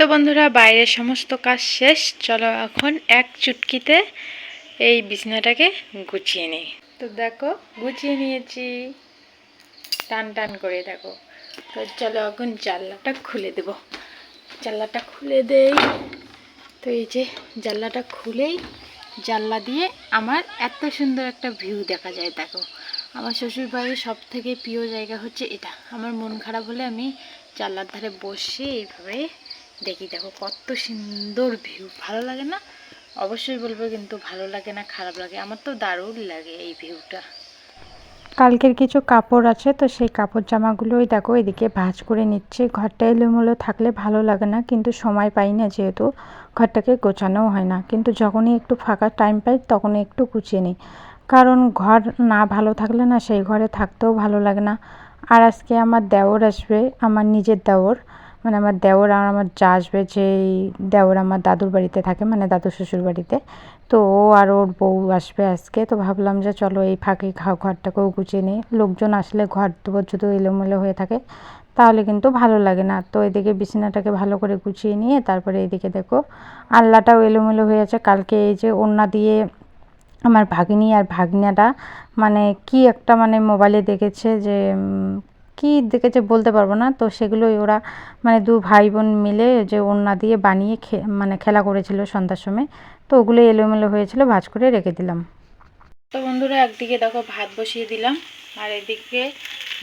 তো বন্ধুরা, বাইরের সমস্ত কাজ শেষ। চলো এখন এক চুটকিতে এই বিছনাটাকে গুছিয়ে নিই। তো দেখো, গুছিয়ে নিয়েছি। টান টান করে দেখো। তো চলো এখন জানলাটা খুলে দেব। জানলাটা খুলে দেই। তো এই যে জানলাটা খুলেই জানলা দিয়ে আমার এত সুন্দর একটা ভিউ দেখা যায়, দেখো। আমার শ্বশুর বাড়ির সব থেকে প্রিয় জায়গা হচ্ছে এটা। আমার মন খারাপ হলে আমি জানলার ধারে বসে এইভাবে দেখি, দেখো কত সুন্দর ভিউ ভালো লাগে না? অবশ্যই বলব কিন্তু ভালো লাগে না, খারাপ লাগে। আমার তো দারুণ লাগে এই ভিউটা কালকের কিছু কাপড় আছে, তো সেই কাপড় জামাগুলোই দেখো, এদিকে ভাজ করে নিচ্ছে। ঘরটা এলোমেলো থাকলে ভালো লাগে না, কিন্তু সময় পাই না যেহেতু। ঘরটাকে গোছানোও হয় না, কিন্তু যখনই একটু ফাঁকা টাইম পাই, তখনই একটু গুছিয়ে নিই। কারণ ঘর না ভালো থাকলে না সেই ঘরে থাকতেও ভালো লাগে না। আর আজকে আমার দেওর আসবে, আমার নিজের দেওর। মানে আমার দেওর আর আমার যা আসবে যেই দেওর আমার দাদুর বাড়িতে থাকে মানে দাদু শ্বশুর বাড়িতে। তো ও আর ওর বউ আসবে আজকে, তো ভাবলাম যে চলো এই ফাঁকে ঘরটাকেও গুছিয়ে নিই। লোকজন আসলে ঘর দুপুর যদি এলোমেলো হয়ে থাকে, তাহলে কিন্তু ভালো লাগে না। তো এদিকে বিছানাটাকে ভালো করে গুছিয়ে নিয়ে তারপরে এইদিকে দেখো আল্লাটাও এলোমেলো হয়ে আছে। কালকে এই যে ওড়না দিয়ে আমার ভাগিনী আর ভাগ্নাটা মানে কি একটা মানে মোবাইলে দেখেছে যে কি দেখেছে বলতে পারব না। তো সেগুলোই ওরা মানে দু ভাই বোন মিলে যে ওড়না দিয়ে বানিয়ে খে মানে খেলা করেছিল সন্ধ্যার সময়। তো ওগুলো এলোমেলো হয়েছিল, ভাজ করে রেখে দিলাম। তো বন্ধুরা, একদিকে দেখো ভাত বসিয়ে দিলাম, আর এদিকে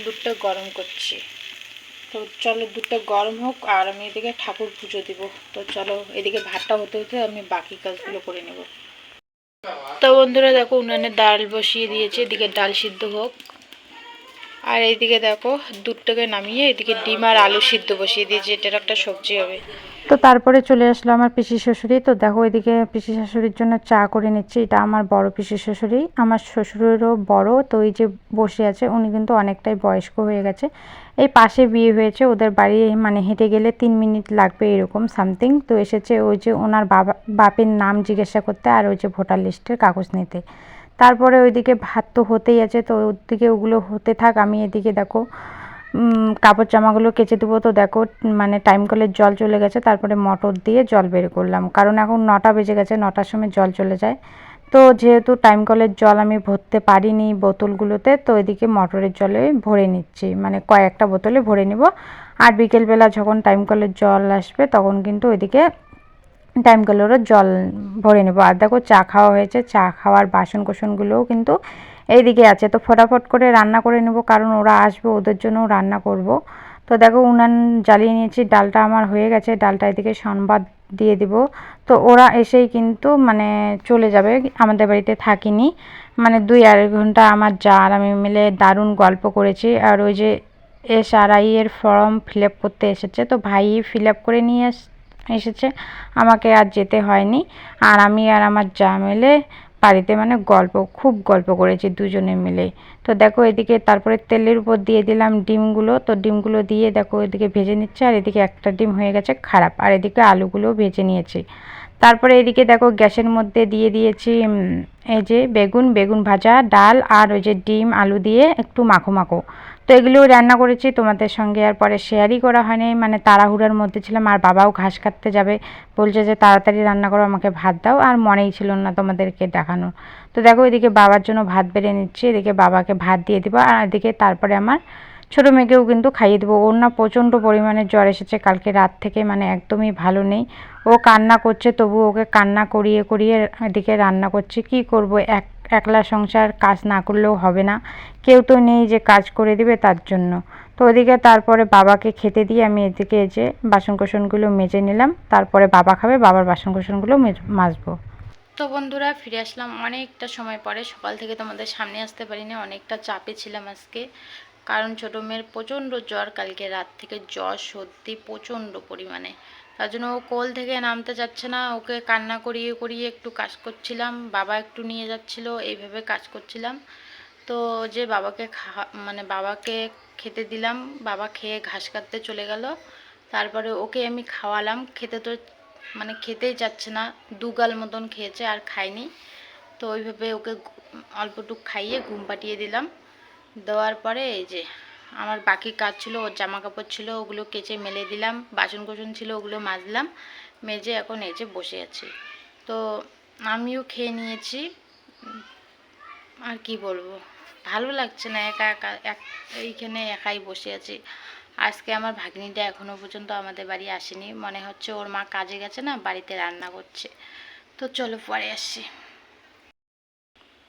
দুধটা গরম করছি। তো চলো দুধটা গরম হোক, আর আমি এদিকে ঠাকুর পুজো দিব। তো চলো এদিকে ভাতটা হতে হতে আমি বাকি কাজগুলো করে নেব। তো বন্ধুরা দেখো উনানে ডাল বসিয়ে দিয়েছে, এদিকে ডাল সিদ্ধ হোক। আর এইদিকে দেখো, দুধটাকে নামিয়ে এদিকে ডিম আর আলু সিদ্ধ বসিয়ে দিয়েছি এটার একটা সবজি হবে। তো তারপরে চলে আসলো আমার পিসি শ্বশুরি তো দেখো এদিকে পিসি শাশুড়ির জন্য চা করে নিচ্ছি। এটা আমার বড় পিসি শ্বশুরি আমার শ্বশুরেরও বড়, তো এই যে বসে আছে, উনি কিন্তু অনেকটাই বয়স্ক হয়ে গেছে। এই পাশে বিয়ে হয়েছে, ওদের বাড়ি মানে হেঁটে গেলে তিন মিনিট লাগবে এরকম সামথিং। তো এসেছে ওই যে ওনার বাবা, বাপের নাম জিজ্ঞাসা করতে আর ওই যে ভোটার লিস্টের কাগজ নিতে। তারপরে ওইদিকে ভাত তো হতেই আছে, তো ওদিকে ওগুলো হতে থাক, আমি এদিকে দেখো কাপড় জামাগুলো কেচে দেবো, তো দেখো মানে টাইম কলের জল চলে গেছে, তারপরে মোটর দিয়ে জল বের করলাম। কারণ এখন নটা বেজে গেছে, নটার সময় জল চলে যায়। তো যেহেতু টাইম কলের জল আমি ভরতে পারিনি বোতলগুলোতে, তো এদিকে মোটরের জলে ভরে নিচ্ছি। মানে কয়েকটা বোতলে ভরে নিব। আর বিকেলবেলা যখন টাইম কলের জল আসবে, তখন কিন্তু ওইদিকে টাইম কলেরও জল ভরে নেব। আর দেখো চা খাওয়া হয়েছে। চা খাওয়ার বাসন কোসনগুলোও কিন্তু এইদিকে আছে। তো ফটাফট করে রান্না করে নেব, কারণ ওরা আসবে, ওদের জন্যও রান্না করব। তো দেখো উনান জ্বালিয়ে নিয়েছি, ডালটা আমার হয়ে গেছে। ডালটা এদিকে সংবাদ দিয়ে দিব। তো ওরা এসেই কিন্তু মানে চলে যাবে, আমাদের বাড়িতে থাকিনি। মানে দুই আড়াই ঘণ্টা আমার যা আর আমি মিলে দারুণ গল্প করেছি। আর ওই যে এসআরআই এর ফর্ম ফিল আপ করতে এসেছে। তো ভাই ফিল আপ করে নিয়ে এস এসেছে, আমাকে আর যেতে হয়নি। আর আমি আর আমার যা মিলে বাড়িতে মানে গল্প, খুব গল্প করেছি দুজনে মিলে। তো দেখো এদিকে তারপরে তেলের উপর দিয়ে দিলাম ডিমগুলো। তো ডিমগুলো দিয়ে দেখো এদিকে ভেজে নিচ্ছে, আর এদিকে একটা ডিম হয়ে গেছে খারাপ। আর এদিকে আলুগুলোও ভেজে নিয়েছি। তারপরে এদিকে দেখো গ্যাসের মধ্যে দিয়ে দিয়েছি এই যে বেগুন বেগুন ভাজা, ডাল, আর ওই যে ডিম, আলু দিয়ে একটু মাখো মাখো। তো এগুলোও রান্না করেছি, তোমাদের সঙ্গে আর পরে শেয়ারই করা হয়নি মানে তাড়াহুড়ার মধ্যে ছিলাম, আর বাবাও ঘাস কাটতে যাবে। বলছে যে, তাড়াতাড়ি রান্না করো, আমাকে ভাত দাও। আর মনেই ছিল না তোমাদেরকে দেখানো তো দেখো, এদিকে বাবার জন্য ভাত বেড়ে নিচ্ছি, এদিকে বাবাকে ভাত দিয়ে দিব, আর এদিকে তারপরে আমার ছোটো মেয়েকেও কিন্তু খাইয়ে দেবো। ওর না প্রচণ্ড পরিমাণে জ্বর এসেছে, কালকে রাত থেকে মানে একদমই ভালো নেই। ও কান্না করছে তবু ওকে কান্না করিয়ে করিয়ে এদিকে রান্না করছি। কি করব? এক একলা সংসার কাজ না করলেও হবে না। কেউ তো নেই যে কাজ করে দিবে তার জন্য। তো ওদিকে তারপরে বাবাকে খেতে দিয়ে আমি এদিকে যে বাসন কোসনগুলো মেজে নিলাম। তারপরে বাবা খাবে, বাবার বাসন কোসনগুলো মাজবো। তো বন্ধুরা, ফিরে আসলাম অনেকটা সময় পরে। সকাল থেকে তোমাদের সামনে আসতে পারিনি, অনেকটা চাপে ছিলাম আজকে। কারণ ছোটো মেয়ের প্রচণ্ড জ্বর, কালকে রাত থেকে জ্বর সর্দি প্রচণ্ড পরিমাণে। তার জন্য ও কোল থেকে নামতে যাচ্ছে না। ওকে কান্না করিয়ে করিয়ে একটু কাজ করছিলাম। বাবা একটু নিয়ে যাচ্ছিল, এইভাবে কাজ করছিলাম। তো যে বাবাকে খা মানে বাবাকে খেতে দিলাম, বাবা খেয়ে ঘাস কাটতে চলে গেল। তারপরে ওকে আমি খাওয়ালাম। খেতে তো মানে খেতেই যাচ্ছে না দুগাল মতন খেয়েছে, আর খায়নি। তো ওইভাবে ওকে অল্পটুক খাইয়ে ঘুম পাঠিয়ে দিলাম। দেওয়ার পরে এই যে আমার বাকি কাজ ছিল, ওর জামা কাপড় ছিল, ওগুলো কেচে মেলে দিলাম বাসন কোসন ছিল, ওগুলো মাজলাম, মেজে এখন যে বসে আছি। তো আমিও খেয়ে নিয়েছি। আর কি বলব? ভালো লাগছে না, একা একা, এক, এইখানে একাই বসে আছি। আজকে আমার ভাগ্নিটা এখনও পর্যন্ত আমাদের বাড়ি আসেনি। মনে হচ্ছে ওর মা কাজে গেছে না, বাড়িতে রান্না করছে। তো চলো পরে আসছি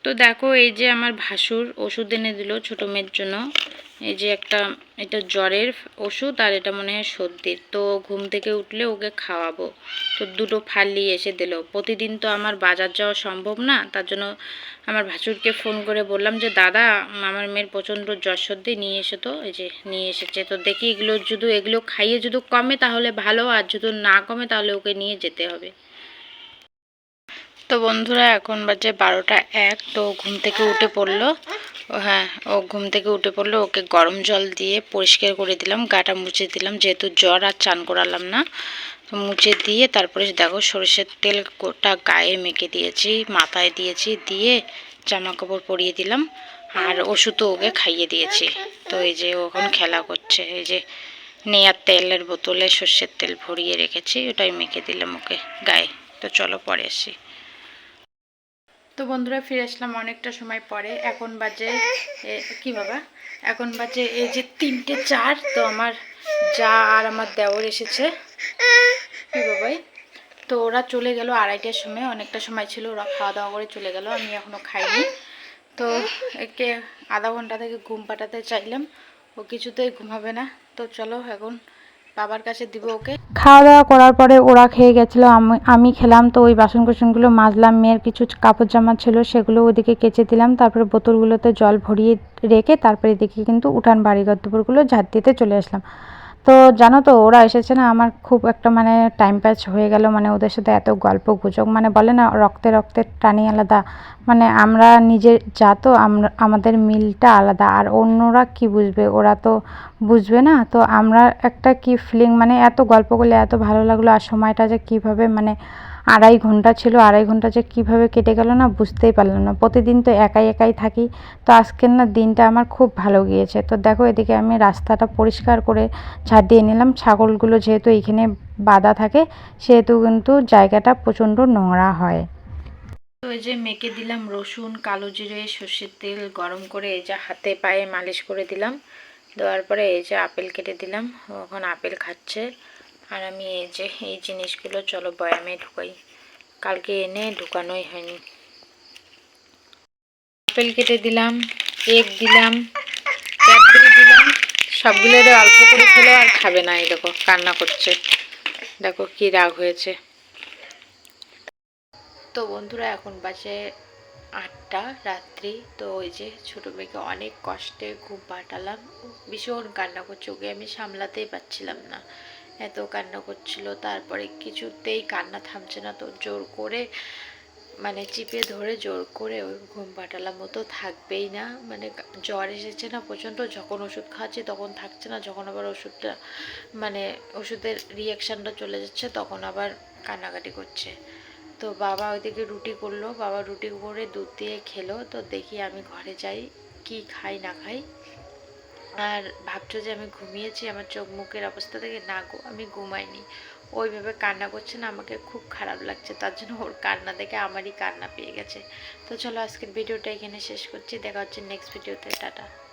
তো দেখো, এই যে আমার ভাসুর ওষুধ এনে দিল ছোটো মেয়ের জন্য। এই যে একটা, এটা জ্বরের ওষুধ আর এটা মনে হয় সর্দির। তো ঘুম থেকে উঠলে ওকে খাওয়াবো। তো দুটো ফালি এসে দিল। প্রতিদিন তো আমার বাজার যাওয়া সম্ভব না, তার জন্য আমার ভাসুরকে ফোন করে বললাম যে, দাদা, আমার মেয়ের প্রচণ্ড জ্বর সর্দি, নিয়ে এসে তো। এই যে নিয়ে এসেছে। তো দেখি এগুলো যদি, এগুলো খাইয়ে যদি কমে তাহলে ভালো, আর যদি না কমে তাহলে ওকে নিয়ে যেতে হবে। তো বন্ধুরা, এখন বাজে বারোটা এক, তো ঘুম থেকে উঠে পড়ল। হ্যাঁ ও ঘুম থেকে উঠে পড়ল। ওকে গরম জল দিয়ে পরিষ্কার করে দিলাম, গাটা মুছে দিলাম, যেহেতু জ্বর আর চান করালাম না। তো মুছে দিয়ে তারপরে দেখো সরষের তেল গোটা গায়ে মেখে দিয়েছি, মাথায় দিয়েছি, দিয়ে জামা কাপড় পরিয়ে দিলাম। আর ওষুধও ওকে খাইয়ে দিয়েছি। তো এই যে এখন খেলা করছে, এই যে নেয়ার তেলের বোতলে সর্ষের তেল ভরিয়ে রেখেছি, ওটাই মেখে দিলাম ওকে গায়ে। তো চলো পরে আসি। তো বন্ধুরা ফিরে আসলাম অনেকটা সময় পরে। এখন বাজে কি বাবা? এখন বাজে এই যে তিনটে চার, তো আমার যা আর আমার দেওর এসেছে। কি বাবাই তো ওরা চলে গেল আড়াইটার সময়, অনেকটা সময় ছিল, ওরা খাওয়া দাওয়া করে চলে গেল, আমি এখনও খাইনি। তো একে আধা ঘণ্টা থেকে ঘুম পাঠাতে চাইলাম, ও কিছুতেই ঘুমাবে না। তো চলো এখন বাবার কাছে দিব ওকে? খাওয়া দাওয়া করার পরে ওরা খেয়ে গেছিল, আমি আমি খেলাম তো ওই বাসন কোসনগুলো মাজলাম, মেয়ের কিছু কাপড় জামা ছিল সেগুলো ওদিকে কেচে দিলাম, তারপরে বোতলগুলোতে জল ভরিয়ে রেখে তারপরে এদিকে কিন্তু উঠান বাড়িঘর দুপুরগুলো ঝাঁট দিতে চলে আসলাম। তো জানো তো, ওরা এসেছে না, আমার খুব একটা মানে টাইম প্যাচ হয়ে গেল মানে ওদের সাথে এত গল্প গুজব মানে বলে না, রক্তে রক্তের টানি আলাদা। মানে আমরা নিজের যা তো, আমরা, আমাদের মিলটা আলাদা, আর অন্যরা কি বুঝবে? ওরা তো বুঝবে না, তো আমরা একটা কি ফিলিং মানে এত গল্প করলে এত ভালো লাগল, আর সময়টা যে কীভাবে মানে আড়াই ঘণ্টা ছিল, আড়াই ঘণ্টা যে কীভাবে কেটে গেল না বুঝতেই পারলাম না। প্রতিদিন তো একাই একাই থাকি, তো আজকের না দিনটা আমার খুব ভালো গিয়েছে। তো দেখো এদিকে আমি রাস্তাটা পরিষ্কার করে ঝাড় দিয়ে নিলাম। ছাগলগুলো যেহেতু এইখানে বাঁধা থাকে, সেহেতু কিন্তু জায়গাটা প্রচণ্ড নোংরা হয়। তো এই যে মেখে দিলাম রসুন, কালো জিরে, সর্ষের তেল গরম করে এই যে হাতে পায়ে মালিশ করে দিলাম। দেওয়ার পরে এই যে আপেল কেটে দিলাম। এখন আপেল খাচ্ছে। আর আমি এই যে, এই জিনিসগুলো, চলো বয়ামে ঢুকাই। কালকে এনে ঢুকানোই হয়নি। আপেল কেটে দিলাম কেক দিলাম, ক্যাডবেরি দিলাম সবগুলো অল্প করে খেলো আর খাবে না, এই দেখো, কান্না করছে। দেখো কি রাগ হয়েছে। তো বন্ধুরা, এখন বাজে আটটা, রাত্রি। তো ওই যে ছোটো মেয়েকে অনেক কষ্টে ঘুম পাঠালাম। ভীষণ কান্না করছে, ওকে আমি সামলাতেই পারছিলাম না। এত কান্না করছিল। তারপরে কিছুতেই কান্না থামছে না, তো জোর করে মানে চিপে ধরে জোর করে ওই ঘুম পাঠালাম মতো থাকবেই না। মানে জ্বর এসেছে না প্রচণ্ড, যখন ওষুধ খাচ্ছি তখন থাকছে না, যখন আবার ওষুধটা মানে ওষুধের রিয়াকশানটা চলে যাচ্ছে তখন আবার কান্নাকাটি করছে। তো বাবা ওইদিকে রুটি করল, বাবা রুটি করে দুধ দিয়ে খেলো, তো দেখি আমি ঘরে যাই, কি খাই না খাই। আর ভাবছ যে আমি ঘুমিয়েছি? আমার চোখ মুখের অবস্থা থেকে না গো, আমি ঘুমাইনি। ওইভাবে কান্না করছে না, আমাকে খুব খারাপ লাগছে। তার জন্য ওর কান্না দেখে আমারই কান্না পেয়ে গেছে। তো চলো, আজকের ভিডিওটা এখানে শেষ করছি। দেখা হচ্ছে নেক্সট ভিডিওতে টাটা।